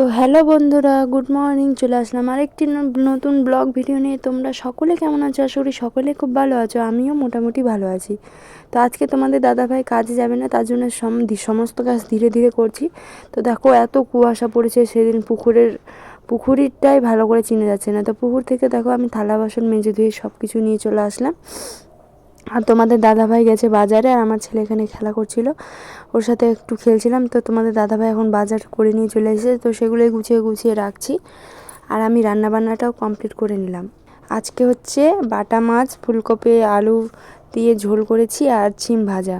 তো হ্যালো বন্ধুরা, good morning, চলে আসলাম আরেকটি নতুন ব্লগ ভিডিও নিয়ে। তোমরা সকলে কেমন আছো? আশা করি সকলে খুব ভালো আছো, আমিও মোটামুটি ভালো আছি। তো আজকে তোমাদের দাদাভাই কাজে যাবে না, তার জন্য সমস্ত কাজ ধীরে ধীরে করছি। তো দেখো এত কুয়াশা পড়েছে, সেদিন পুকুরের, পুকুরিটাই ভালো করে চিনে যাচ্ছে না। তো পুকুর থেকে দেখো আমি থালা বাসন মেজে ধুয়ে সব কিছু নিয়ে চলে আসলাম। আর তোমাদের দাদাভাই গেছে বাজারে আর আমার ছেলে এখানে খেলা করছিল। ওর সাথে একটু খেলছিলাম, তো তোমাদের দাদাভাই এখন বাজার করে নিয়ে চলে এসেছে, তো সেগুলোই গুছিয়ে গুছিয়ে রাখছি। আর আমি রান্না বান্নাটাও কমপ্লিট করে নিলাম। আজকে হচ্ছে বাটা মাছ, ফুলকপি, আলু দিয়ে ঝোল করেছি আর ছিম ভাজা।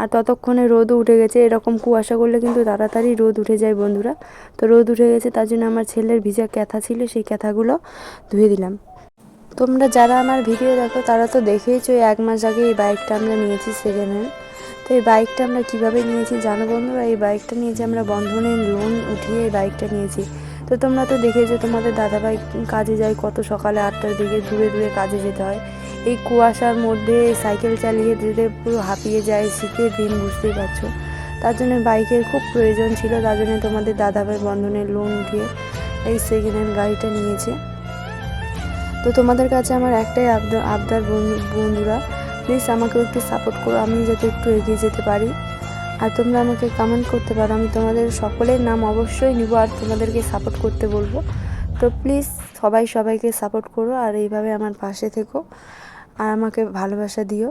আর ততক্ষণে রোদ উঠে গেছে, এরকম কুয়াশা করলে কিন্তু তাড়াতাড়ি রোদ উঠে যায় বন্ধুরা। তো রোদ উঠে গেছে, তার জন্য আমার ছেলের ভিজা ক্যাথা ছিল, সেই ক্যাথাগুলো ধুয়ে দিলাম। তোমরা যারা আমার ভিডিও দেখো, তারা তো দেখেইছো এক মাস আগে এই বাইকটা আমরা নিয়েছি সেকেন্ড হ্যান্ড তো এই বাইকটা আমরা কীভাবে নিয়েছি জানো বন্ধুরা? এই বাইকটা নিয়েছি আমরা বন্ধনের লোন উঠিয়ে এই বাইকটা নিয়েছি। তো তোমরা তো দেখেছ তোমাদের দাদাভাই কাজে যায়, কত সকালে আটটার দিকে দূরে দূরে কাজে যেতে হয়। এই কুয়াশার মধ্যে সাইকেল চালিয়ে যেতে পুরো হাঁপিয়ে যায়, শীতের দিন, বুঝতেই পারছ। তার জন্য বাইকের খুব প্রয়োজন ছিল, তার জন্য তোমাদের দাদাভাই বন্ধনের লোন উঠিয়ে এই সেকেন্ড হ্যান্ড গাড়িটা নিয়েছে। তো তোমাদের কাছে আমার একটাই আবদার আবদার বন্ধু বন্ধুরা প্লিজ আমাকে একটু সাপোর্ট করো আমি যাতে একটু এগিয়ে যেতে পারি। আর তোমরা আমাকে কমেন্ট করতে পারো, আমি তোমাদের সকলের নাম অবশ্যই নিব আর তোমাদেরকে সাপোর্ট করতে বলব। তো প্লিজ সবাই সবাইকে সাপোর্ট করো আর এইভাবে আমার পাশে থেকো আর আমাকে ভালোবাসা দিও।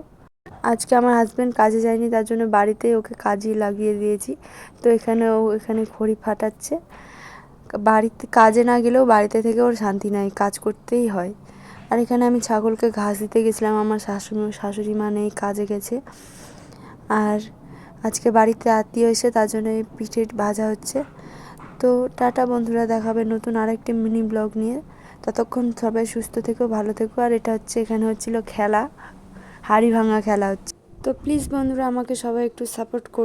আজকে আমার হাজব্যান্ড কাজে যায়নি, তার জন্য বাড়িতেই ওকে কাজই লাগিয়ে দিয়েছি। তো এখানে ও এখানে খড়ি ফাটাচ্ছে। বাড়িতে কাজে না গেলেও বাড়িতে থেকে ওর শান্তি নাই, কাজ করতেই হয়। আর এখানে আমি ছাগলকে ঘাস দিতে গেছিলাম, আমার শাশুড়ি শাশুড়ি মা নেই, কাজে গেছে। আর আজকে বাড়িতে আত্মীয় এসে তার জন্য এই পিঠে ভাজা হচ্ছে। তো টাটা বন্ধুরা দেখাবে নতুন আরেকটি মিনি ব্লগ নিয়ে। ততক্ষণ সবাই সুস্থ থেকো, ভালো থেকো। আর এটা হচ্ছে, এখানে হচ্ছিল খেলা, হাড়ি ভাঙা খেলা হচ্ছে। তো প্লিজ বন্ধুরা, আমাকে সবাই একটু সাপোর্ট করো।